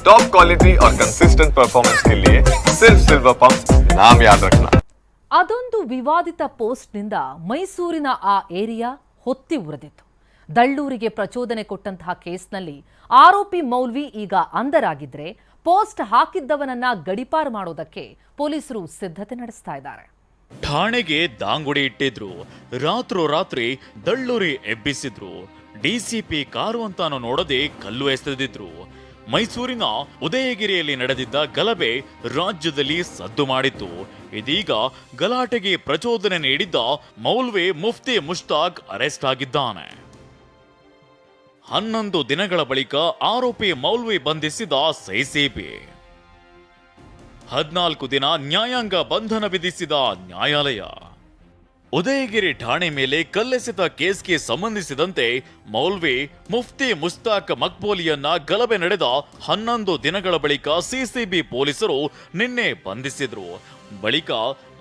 Top quality और consistent performance के लिए सिर्फ सिल्वर पंप नाम याद रखना ಅದೊಂದು ವಿವಾದಿತ ಪೋಸ್ಟ್ನಿಂದ ಮೈಸೂರಿನ ಆ ಏರಿಯಾ ಹೊತ್ತಿ ಉರಿದಿತ್ತು ದಳ್ಳೂರಿಗೆ ಪ್ರಚೋದನೆ ಕೊಟ್ಟಂತಹ ಕೇಸ್ನಲ್ಲಿ ಆರೋಪಿ ಮೌಲ್ವಿ ಈಗ ಅಂಧರಾಗಿದ್ರೆ ಪೋಸ್ಟ್ ಹಾಕಿದ್ದವನನ್ನ ಗಡಿಪಾರು ಮಾಡೋದಕ್ಕೆ ಪೊಲೀಸರು ಸಿದ್ಧತೆ ನಡೆಸ್ತಾ ಇದ್ದಾರೆ ಠಾಣೆಗೆ ದಾಂಗುಡಿ ಇಟ್ಟಿದ್ರು ರಾತ್ರೋರಾತ್ರಿ ದಳ್ಳೂರಿ ಎಬ್ಬಿಸಿದ್ರು ಡಿಸಿಪಿ ಕಾರು ಅಂತಾನು ನೋಡದೆ ಕಲ್ಲು ಎಸೆದಿದ್ರು ಮೈಸೂರಿನ ಉದಯಗಿರಿಯಲ್ಲಿ ನಡೆದಿದ್ದ ಗಲಭೆ ರಾಜ್ಯದಲ್ಲಿ ಸದ್ದು ಮಾಡಿತ್ತು. ಇದೀಗ ಗಲಾಟೆಗೆ ಪ್ರಚೋದನೆ ನೀಡಿದ್ದ ಮೌಲ್ವಿ ಮುಫ್ತಿ ಮುಷ್ತಾಕ್ ಅರೆಸ್ಟ್ ಆಗಿದ್ದಾನೆ. ಹನ್ನೊಂದು ದಿನಗಳ ಬಳಿಕ ಆರೋಪಿ ಮೌಲ್ವಿ ಬಂಧಿಸಿದ ಸಿಸಿಬಿ. ಹದಿನಾಲ್ಕು ದಿನ ನ್ಯಾಯಾಂಗ ಬಂಧನ ವಿಧಿಸಿದ ನ್ಯಾಯಾಲಯ. ಉದಯಗಿರಿ ಠಾಣೆ ಮೇಲೆ ಕಲ್ಲೆಸೆತ ಕೇಸ್ಗೆ ಸಂಬಂಧಿಸಿದಂತೆ ಮೌಲ್ವಿ, ಮುಫ್ತಿ ಮುಸ್ತಾಕ್ ಮಕ್ಬೋಲಿಯನ್ನ ಗಲಭೆ ನಡೆದ ಹನ್ನೊಂದು ದಿನಗಳ ಬಳಿಕ ಸಿಸಿಬಿ ಪೊಲೀಸರು ನಿನ್ನೆ ಬಂಧಿಸಿದ್ರು. ಬಳಿಕ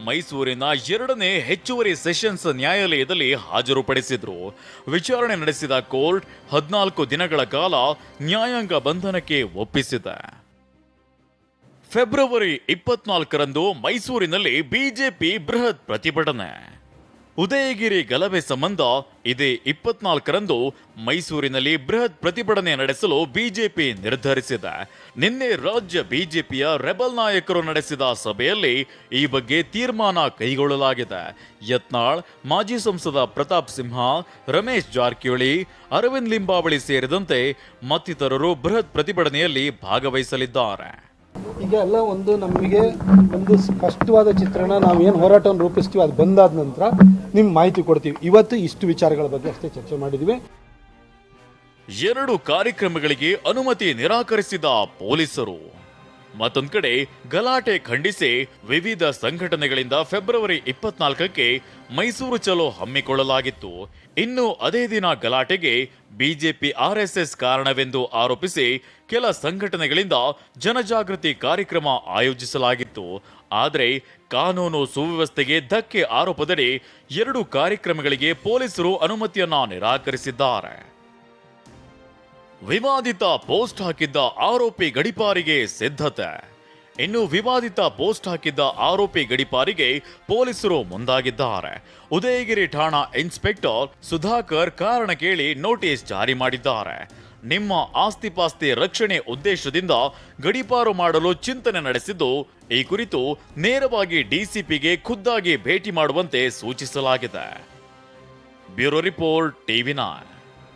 ಮೈಸೂರಿನ ಎರಡನೇ ಹೆಚ್ಚುವರಿ ಸೆಷನ್ಸ್ ನ್ಯಾಯಾಲಯದಲ್ಲಿ ಹಾಜರುಪಡಿಸಿದ್ರು. ವಿಚಾರಣೆ ನಡೆಸಿದ ಕೋರ್ಟ್ ಹದಿನಾಲ್ಕು ದಿನಗಳ ಕಾಲ ನ್ಯಾಯಾಂಗ ಬಂಧನಕ್ಕೆ ಒಪ್ಪಿಸಿದೆ. ಫೆಬ್ರವರಿ ಇಪ್ಪತ್ನಾಲ್ಕರಂದು ಮೈಸೂರಿನಲ್ಲಿ ಬಿಜೆಪಿ ಬೃಹತ್ ಪ್ರತಿಭಟನೆ. ಉದಯಗಿರಿ ಗಲಭೆ ಸಂಬಂಧ ಇದೇ ಇಪ್ಪತ್ನಾಲ್ಕರಂದು ಮೈಸೂರಿನಲ್ಲಿ ಬೃಹತ್ ಪ್ರತಿಭಟನೆ ನಡೆಸಲು ಬಿಜೆಪಿ ನಿರ್ಧರಿಸಿದೆ. ನಿನ್ನೆ ರಾಜ್ಯ ಬಿಜೆಪಿಯ ರೆಬಲ್ ನಾಯಕರು ನಡೆಸಿದ ಸಭೆಯಲ್ಲಿ ಈ ಬಗ್ಗೆ ತೀರ್ಮಾನ ಕೈಗೊಳ್ಳಲಾಗಿದೆ. ಯತ್ನಾಳ್, ಮಾಜಿ ಸಂಸದ ಪ್ರತಾಪ್ ಸಿಂಹ, ರಮೇಶ್ ಜಾರಕಿಹೊಳಿ, ಅರವಿಂದ್ ಲಿಂಬಾವಳಿ ಸೇರಿದಂತೆ ಮತ್ತಿತರರು ಬೃಹತ್ ಪ್ರತಿಭಟನೆಯಲ್ಲಿ ಭಾಗವಹಿಸಲಿದ್ದಾರೆ. ಈಗ ಒಂದು ನಮಗೆ ಒಂದು ಸ್ಪಷ್ಟವಾದ ಚಿತ್ರಣ ನಾವು ಏನು ಹೋರಾಟವನ್ನು ರೂಪಿಸ್ತೀವಿ, ಅದು ಬಂದಾದ ನಂತರ ನಿಮ್ಮ ಮಾಹಿತಿ ಕೊಡ್ತೀವಿ. ಇವತ್ತು ಇಷ್ಟು ವಿಚಾರಗಳ ಬಗ್ಗೆ ಅಷ್ಟೇ ಚರ್ಚೆ ಮಾಡಿದ್ವಿ. ಎರಡು ಕಾರ್ಯಕ್ರಮಗಳಿಗೆ ಅನುಮತಿ ನಿರಾಕರಿಸಿದ ಪೊಲೀಸರು. ಮತ್ತೊಂದ್ ಕಡೆ ಗಲಾಟೆ ಖಂಡಿಸಿ ವಿವಿಧ ಸಂಘಟನೆಗಳಿಂದ ಫೆಬ್ರವರಿ ಇಪ್ಪತ್ನಾಲ್ಕಕ್ಕೆ ಮೈಸೂರು ಚಲೋ ಹಮ್ಮಿಕೊಳ್ಳಲಾಗಿತ್ತು. ಇನ್ನು ಅದೇ ದಿನ ಗಲಾಟೆಗೆ ಬಿಜೆಪಿ ಆರ್ಎಸ್ಎಸ್ ಕಾರಣವೆಂದು ಆರೋಪಿಸಿ ಕೆಲ ಸಂಘಟನೆಗಳಿಂದ ಜನಜಾಗೃತಿ ಕಾರ್ಯಕ್ರಮ ಆಯೋಜಿಸಲಾಗಿತ್ತು. ಆದರೆ ಕಾನೂನು ಸುವ್ಯವಸ್ಥೆಗೆ ಧಕ್ಕೆ ಆರೋಪದಡಿ ಎರಡು ಕಾರ್ಯಕ್ರಮಗಳಿಗೆ ಪೊಲೀಸರು ಅನುಮತಿಯನ್ನ ನಿರಾಕರಿಸಿದ್ದಾರೆ. ವಿವಾದಿತ ಪೋಸ್ಟ್ ಹಾಕಿದ್ದ ಆರೋಪಿ ಗಡಿಪಾರಿಗೆ ಸಿದ್ಧತೆ. ಇನ್ನು ವಿವಾದಿತ ಪೋಸ್ಟ್ ಹಾಕಿದ್ದ ಆರೋಪಿ ಗಡಿಪಾರಿಗೆ ಪೊಲೀಸರು ಮುಂದಾಗಿದ್ದಾರೆ. ಉದಯಗಿರಿ ಠಾಣಾ ಇನ್ಸ್ಪೆಕ್ಟರ್ ಸುಧಾಕರ್ ಕಾರಣ ಕೇಳಿ ನೋಟಿಸ್ ಜಾರಿ ಮಾಡಿದ್ದಾರೆ. ನಿಮ್ಮ ಆಸ್ತಿಪಾಸ್ತಿ ರಕ್ಷಣೆ ಉದ್ದೇಶದಿಂದ ಗಡಿಪಾರು ಮಾಡಲು ಚಿಂತನೆ ನಡೆಸಿದ್ದು, ಈ ಕುರಿತು ನೇರವಾಗಿ ಡಿಸಿಪಿಗೆ ಖುದ್ದಾಗಿ ಭೇಟಿ ಮಾಡುವಂತೆ ಸೂಚಿಸಲಾಗಿದೆ. Bureau report TV nine.